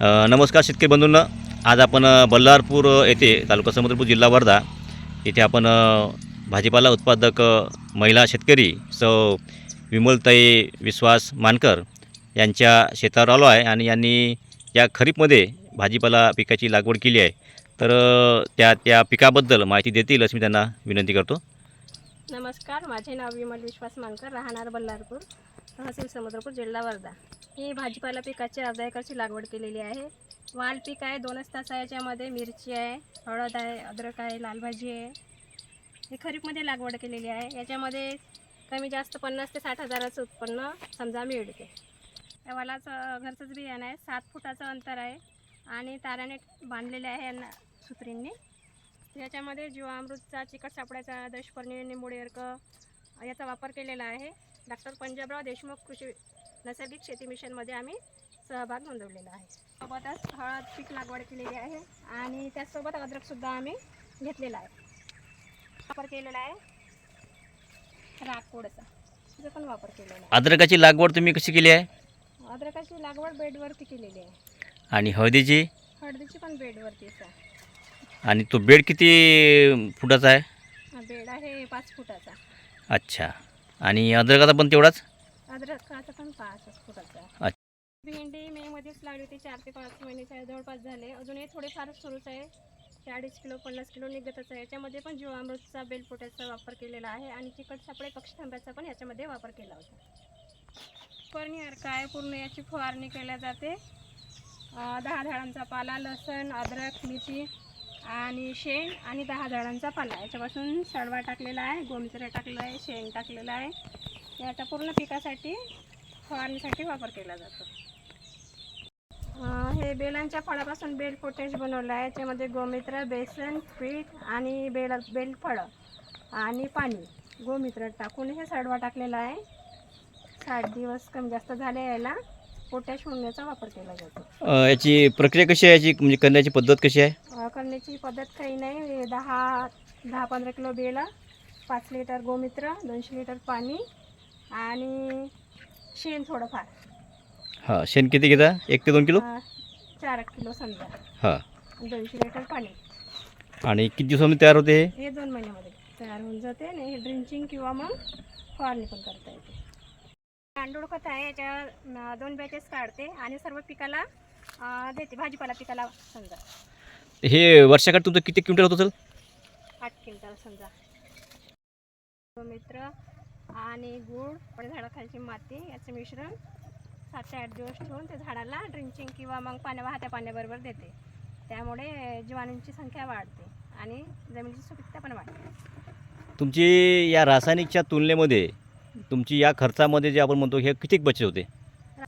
नमस्कार शेतकरी बंधूंना. आज आपण बल्लारपूर येथे तालुका समुद्रपूर जिल्हा वर्धा येथे आपण भाजीपाला उत्पादक महिला शेतकरी सौ विमलताई विश्वास मानकर यांच्या शेतावर आलो आहे आणि यांनी या खरीपमध्ये भाजीपाला पिकाची लागवड केली आहे. तर त्या त्या पिकाबद्दल माहिती देतील अशी मी त्यांना विनंती करतो. नमस्कार माझे नाव विमल विश्वास मानकर राहणार बल्लारपूर. तहसील समुद्रपूर जिल्हा वर्धा. ही भाजीपाला पिकाची अर्धा एकरची लागवड केलेली आहे. वाल पीक आहे दोनच तास आहे याच्यामध्ये. मिरची आहे हळद आहे अद्रक आहे लाल भाजी आहे. ही खरीपमध्ये लागवड केलेली आहे. याच्यामध्ये कमी जास्त पन्नास ते साठ हजाराचं उत्पन्न समजा मिळते. या वालाचं घरचंच बियाणं आहे. सात फुटाचं अंतर आहे आणि ताराने बांधलेले आहे यांना सुत्रींनी. याच्यामध्ये जीवामृतचा चिकट सापड्याचा दशपर्णी निंबोळी अर्क याचा वापर केलेला आहे. डॉक्टर पंजाबराव देशमुख कृषी नैसर्गिक शेती मिशनमध्ये आम्ही सहभाग नोंदवलेला आहे. सोबतच हळद पीक लागवड केलेली आहे आणि त्याचसोबत अद्रकसुद्धा आम्ही घेतलेला आहे. वापर केलेला आहे राग कोडचा त्याचा पण वापर केलेला आहे. अद्रकाची लागवड तुम्ही कशी केली आहे? अद्रकाची लागवड बेडवरती केलेली आहे. आणि हळदीची? हळदीची पण बेडवरतीच आहे. आणि तो बेड किती फुटाचा आहे? हा बेड आहे पाच फुटाचा. अच्छा. आणि अद्रकाचा पण तेवढाच? अद्रकाचा पण पाच अच्छा. भेंडी मे मध्येच लागली होती चार ते पाच महिन्याचे आहे, जवळपास झाले. अजूनही थोडेफार सुरूच आहे. चाळीस किलो पन्नास किलो निघतच आहे. याच्यामध्ये पण जीवामृतचा बेलपोट्याचा वापर केलेला आहे आणि चिकट सापळे पक्षथांब्याचा पण याच्यामध्ये वापर केला होता. अर्क आहे पूर्ण याची फवारणी केल्या जाते. दहा झाडांचा पाला लसण अद्रक मिरची. आणि शेण आणि दहा झाडांचा पाला याच्यापासून सडवा टाकलेला आहे गोमित्र टाकलेलं आहे शेण टाकलेलं आहे. याचा पूर्ण पिकासाठी फवारणीसाठी वापर केला जातो. हे बेलांच्या फळापासून बेल पोटॅश बनवलं आहे. याच्यामध्ये गोमित्र बेसन पीठ आणि बेल बेल फळं आणि पाणी गोमित्र टाकून हे सडवा टाकलेला आहे. साठ दिवस कमी जास्त झाले याला. पोटॅश होण्याचा वापर केला जातो. याची प्रक्रिया कशी आहे याची? म्हणजे करण्याची पद्धत कशी आहे? करण्याची पद्धत काही नाही. दहा दहा पंधरा किलो बेला पाच लिटर गोमित्र दोनशे लिटर पाणी आणि शेण थोडंफार. हां शेण किती घेता? एक ते दोन किलो? अ, चार किलो समजा. हां. दोनशे लिटर पाणी. आणि किती दिवसामध्ये तयार होते हे? हे दोन महिन्यामध्ये तयार होऊन जाते आणि हे ड्रिंचिंग किंवा मग फवारणी पण करता येते. तांदूळ खत आहे याच्या अ, दोन बॅचेस काढते आणि सर्व पिकाला अ, देते भाजीपाला पिकाला समजा. हे वर्षाकाठ तुमचं किती क्विंटल होत असेल आठ क्विंटल समजा. मित्र आणि गूळ झाडाखालची माती याचं मिश्रण सात ते आठ दिवस ठेवून ते झाडाला ड्रिंचिंग किंवा मग पाण्या वाहत्या पाण्याबरोबर देते. त्यामुळे जीवाणूंची संख्या वाढते आणि जमिनीची सुपीकता पण वाढते. तुमची या रासायनिकच्या तुलनेमध्ये तुमची या खर्चामध्ये जे आपण म्हणतो हे किती बचत होते?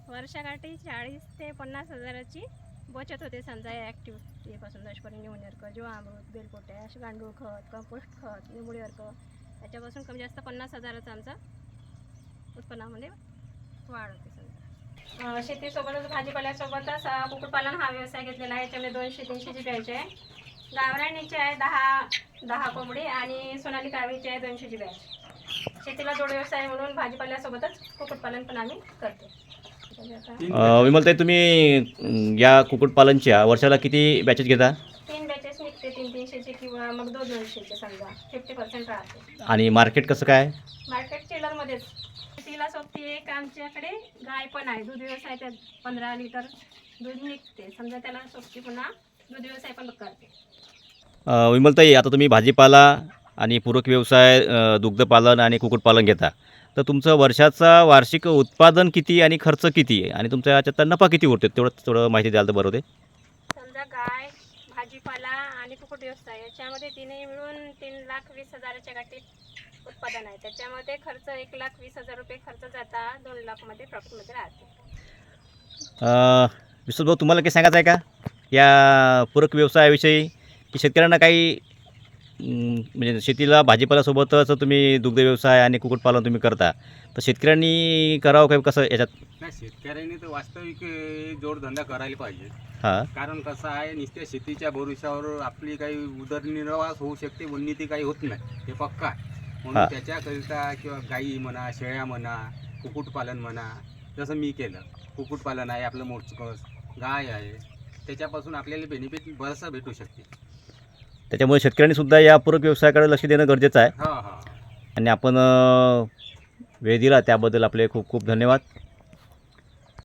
वर्षाकाठी चाळीस ते पन्नास हजाराची बचत होते समजा या ॲक्टिव्हिटीपासून दशपर्णी निवून अर्क जीवामृत बेलपोटॅश गांडूळ खत कंपोस्ट खत निंबोळी अर्क याच्यापासून कमी जास्त पन्नास हजाराचा आमचा उत्पन्नामध्ये वाढ होते समजा. शेतीसोबतच भाजीपाल्यासोबतच कुक्कुटपालन हा व्यवसाय घेतलेला आहे याच्यामध्ये दोनशे तीनशेची बॅच आहे. गावराणीचे आहे दहा दहा कोंबडी आणि सोनाली कावीची आहे दोनशेची बॅच शेतीला जोड व्यवसाय म्हणून भाजीपाल्यासोबतच कुक्कुटपालन पण आम्ही करतो. विमलताई तुम्ही या कुक्कुटपालनच्या वर्षाला किती बॅचेस घेता? तीन बॅचेस निघते तीन तीनशेचे किंवा मग दोन दोनशेचे समजा. फिफ्टी पर्सेंट राहते. आणि मार्केट कसं काय? मार्केट चेलरमध्येच तिला सोबती एक आमच्याकडे गाय पण आहे. दूध व्यवसाय त्यात पंधरा लिटर दूध निघते. समजा त्याला सोबती पुन्हा दूध व्यवसाय पण करते. अ, विमलताई आता तुम्ही भाजीपाला आणि पूरक व्यवसाय अ, दुग्धपालन आणि कुक्कुटपालन घेता. तर तुमचं वर्षाचा वार्षिक उत्पादन किती आणि खर्च किती? आहे आणि तुमच्या याच्यात नफा किती उरते तेवढं थोडं माहिती द्याल तर बरं होते. समजा गाय भाजीपाला आणि कुक्कुट व्यवसाय याच्यामध्ये तिने मिळून तीन लाख वीस हजाराच्या गाठीत उत्पादन आहे. त्याच्यामध्ये खर्च एक लाख वीस हजार रुपये खर्च जाता दोन लाखमध्ये प्रॉफिटमध्ये राहते. विश्वास भाऊ तुम्हाला काही सांगायचं आहे का? या पूरक व्यवसायाविषयी? की शेतकऱ्यांना काही म्हणजे शेतीला भाजीपाल्यासोबतच तुम्ही दुग्ध व्यवसाय आणि कुक्कुटपालन तुम्ही करता. तर शेतकऱ्यांनी करावं काय कसं याच्यात? नाही शेतकऱ्यांनी तर वास्तविक जोडधंदा करायला पाहिजे. हां. कारण कसं आहे नुसत्या शेतीच्या भरोश्यावर आपली काही उदरनिर्वाह होऊ शकते उन्नती काही होत नाही. हे पक्का आहे. म्हणून त्याच्याकरिता किंवा गाई म्हणा शेळ्या म्हणा कुक्कुटपालन म्हणा जसं मी केलं. कुक्कुटपालन आहे आपलं मोजकस गाय आहे. त्याच्यापासून आपल्याला बेनिफिट बरंचसं भेटू शकते. त्याच्यामुळे शेतकऱ्यांनी सुद्धा या पूरक व्यवसायाकडे लक्ष देणं गरजेचं आहे. हा हा. आणि आपण वेळ दिला त्याबद्दल आपले खूप खूप धन्यवाद.